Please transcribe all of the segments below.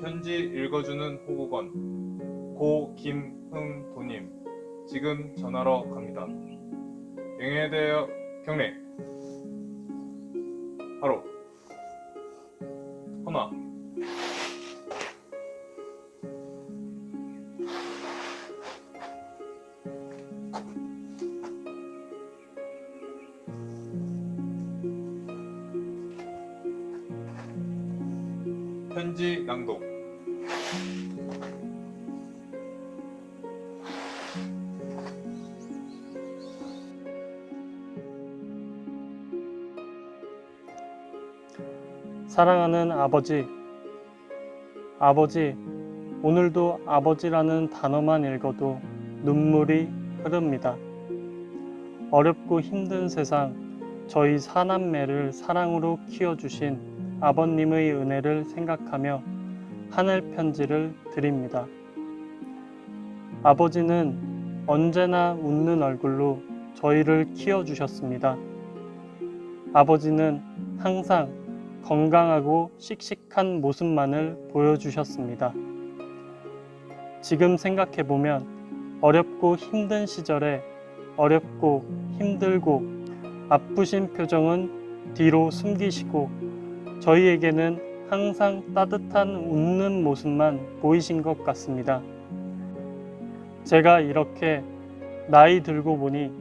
편지 읽어주는 호국원 고 김흥 도님 지금 전화러 갑니다. 영예에 대하여 경례. 바로. 헌화 편지 낭독 사랑하는 아버지, 아버지, 오늘도 아버지라는 단어만 읽어도 눈물이 흐릅니다. 어렵고 힘든 세상, 저희 사남매를 사랑으로 키워주신 아버님의 은혜를 생각하며 하늘 편지를 드립니다. 아버지는 언제나 웃는 얼굴로 저희를 키워주셨습니다. 아버지는 항상 건강하고 씩씩한 모습만을 보여주셨습니다. 지금 생각해보면 어렵고 힘든 시절에 어렵고 힘들고 아프신 표정은 뒤로 숨기시고 저희에게는 항상 따뜻한 웃는 모습만 보이신 것 같습니다. 제가 이렇게 나이 들고 보니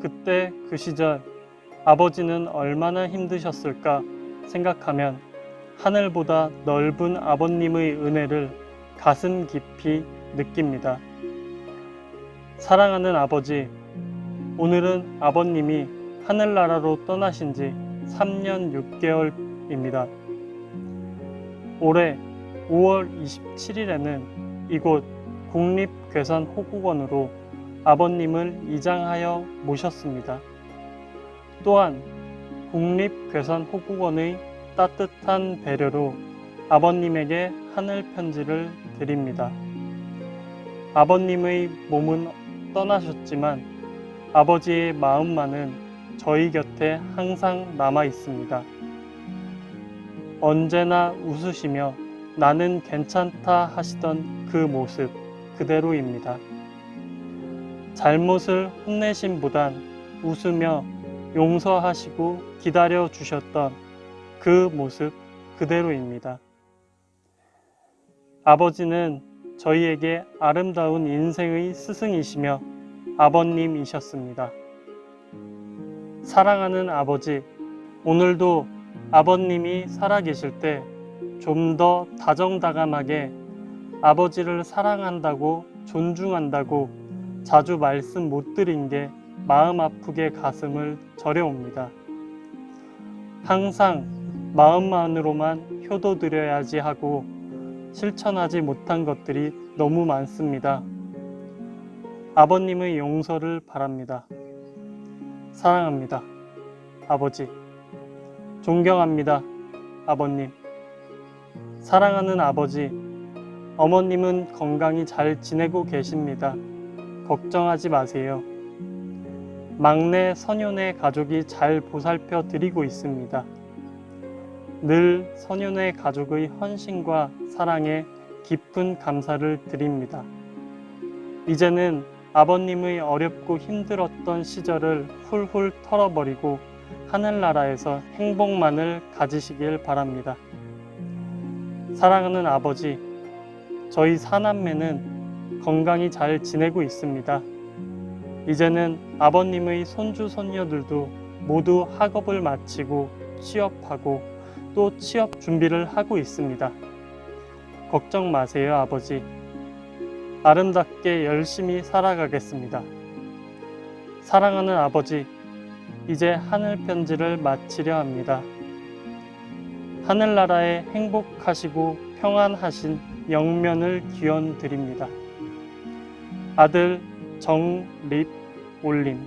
그때 그 시절 아버지는 얼마나 힘드셨을까 생각하면 하늘보다 넓은 아버님의 은혜를 가슴 깊이 느낍니다. 사랑하는 아버지, 오늘은 아버님이 하늘나라로 떠나신 지 3년 6개월입니다. 올해 5월 27일에는 이곳 국립괴산 호국원으로 아버님을 이장하여 모셨습니다. 또한 국립괴산 호국원의 따뜻한 배려로 아버님에게 하늘 편지를 드립니다. 아버님의 몸은 떠나셨지만 아버지의 마음만은 저희 곁에 항상 남아 있습니다. 언제나 웃으시며 나는 괜찮다 하시던 그 모습 그대로입니다. 잘못을 혼내심보단 웃으며 용서하시고 기다려 주셨던 그 모습 그대로입니다. 아버지는 저희에게 아름다운 인생의 스승이시며 아버님이셨습니다. 사랑하는 아버지, 오늘도 아버님이 살아계실 때 좀 더 다정다감하게 아버지를 사랑한다고 존중한다고 자주 말씀 못 드린 게 마음 아프게 가슴을 저려옵니다. 항상 마음만으로만 효도 드려야지 하고 실천하지 못한 것들이 너무 많습니다. 아버님의 용서를 바랍니다. 사랑합니다. 아버지. 존경합니다. 아버님. 사랑하는 아버지. 어머님은 건강히 잘 지내고 계십니다. 걱정하지 마세요. 막내 선윤의 가족이 잘 보살펴 드리고 있습니다. 늘 선윤의 가족의 헌신과 사랑에 깊은 감사를 드립니다. 이제는 아버님의 어렵고 힘들었던 시절을 훌훌 털어버리고 하늘나라에서 행복만을 가지시길 바랍니다. 사랑하는 아버지, 저희 사남매는 건강히 잘 지내고 있습니다. 이제는 아버님의 손주 손녀들도 모두 학업을 마치고 취업하고 또 취업 준비를 하고 있습니다. 걱정 마세요, 아버지. 아름답게 열심히 살아가겠습니다. 사랑하는 아버지, 이제 하늘 편지를 마치려 합니다. 하늘나라에 행복하시고 평안하신 영면을 기원 드립니다. 아들 정립 올림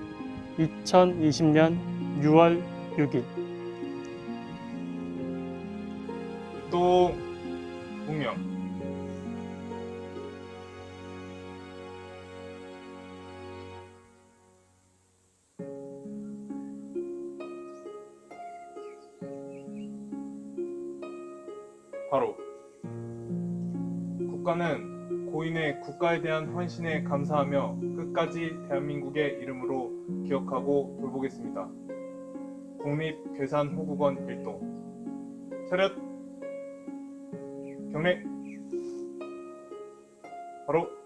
2020년 6월 6일 또 공명 바로 국가는 고인의 국가에 대한 헌신에 감사하며 끝까지 대한민국의 이름으로 기억하고 돌보겠습니다. 국립괴산호국원 일동. 차렷. 경례. 바로